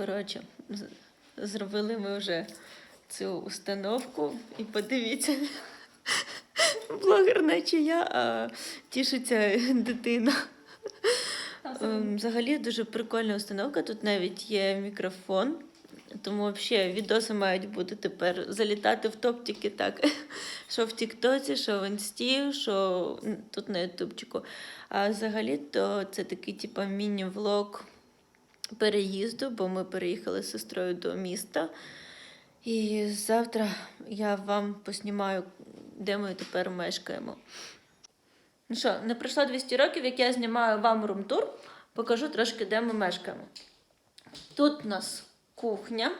Коротше, зробили ми вже цю установку і подивіться. Блогер, наче я, а тішиться дитина. Ем, Взагалі дуже прикольна установка. Тут навіть є мікрофон. Тому взагалі відоси мають бути тепер залітати в топ тільки так. Що в Тіктоці, що в Інсті, що тут на Ютубчику. А взагалі то це такий типу міні-влог переїзду, бо ми переїхали з сестрою до міста. І завтра я вам поснімаю, де ми тепер мешкаємо. Ну що, не пройшло 200 років, як я знімаю вам румтур, покажу трошки, де ми мешкаємо. Тут у нас кухня.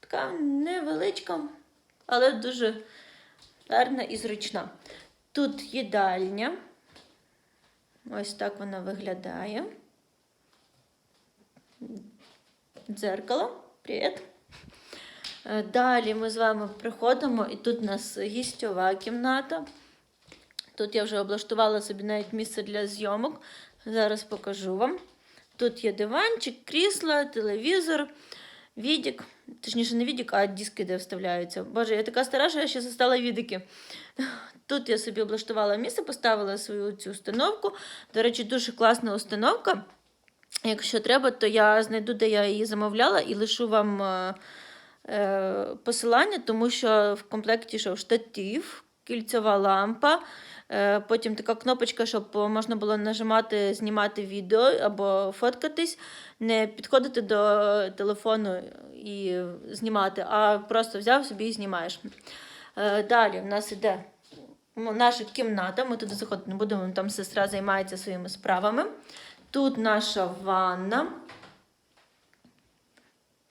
Така невеличка, але дуже гарна і зручна. Тут їдальня. Ось так вона виглядає. Дзеркало. Привіт. Е, Далі ми з вами приходимо, і тут у нас гістьова кімната. Тут я вже облаштувала собі навіть місце для зйомок. Зараз покажу вам. Тут є диванчик, крісла, телевізор, відік. Точніше, не відік, а диски, де вставляються. Боже, я така стара, що я ще застала відики. Тут я собі облаштувала місце, поставила свою цю установку. До речі, дуже класна установка. Якщо треба, то я знайду, де я її замовляла, і лишу вам е, е, посилання, тому що в комплекті йшов штатив, кільцева лампа, е, потім така кнопочка, щоб можна було нажимати, знімати відео або фоткатись, не підходити до телефону і знімати, а просто взяв собі і знімаєш. Е, далі в нас іде наша кімната. Ми туди заходити не будемо, там сестра займається своїми справами. Тут наша ванна.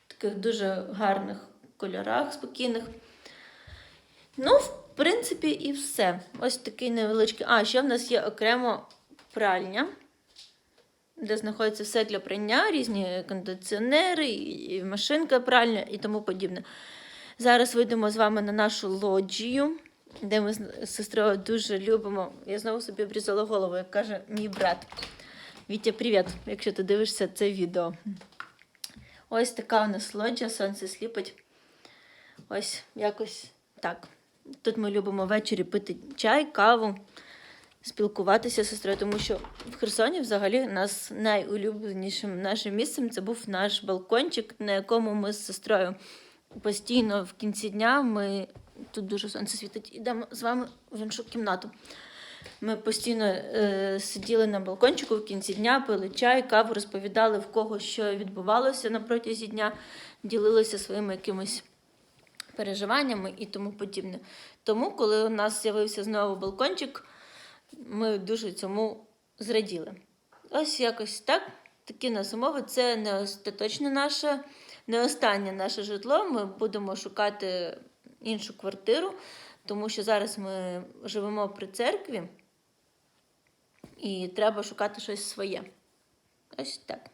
В таких дуже гарних кольорах, спокійних. Ну, в принципі, і все. Ось такий невеличкий. А, ще в нас є окремо пральня, де знаходиться все для прання, різні кондиціонери, і машинка пральня і тому подібне. Зараз вийдемо з вами на нашу лоджію, де ми з сестрою дуже любимо. Я знову собі обрізала голову, як каже мій брат. Вітя, привіт, якщо ти дивишся це відео. Ось така у нас лоджія, сонце сліпить. Ось якось так. Тут ми любимо ввечері пити чай, каву, спілкуватися з сестрою, тому що в Херсоні взагалі нас найулюбленішим нашим місцем це був наш балкончик, на якому ми з сестрою постійно в кінці дня ми тут дуже сонце світить, ідемо з вами в іншу кімнату. Ми постійно е, сиділи на балкончику в кінці дня, пили чай, каву, розповідали в кого що відбувалося на протязі дня, ділилися своїми якимись переживаннями і тому подібне. Тому, коли у нас з'явився знову балкончик, ми дуже цьому зраділи. Ось якось так. Такі нас умови. Це не остаточне наше, не останнє наше житло. Ми будемо шукати іншу квартиру, тому що зараз ми живемо при церкві і треба шукати щось своє. Ось так.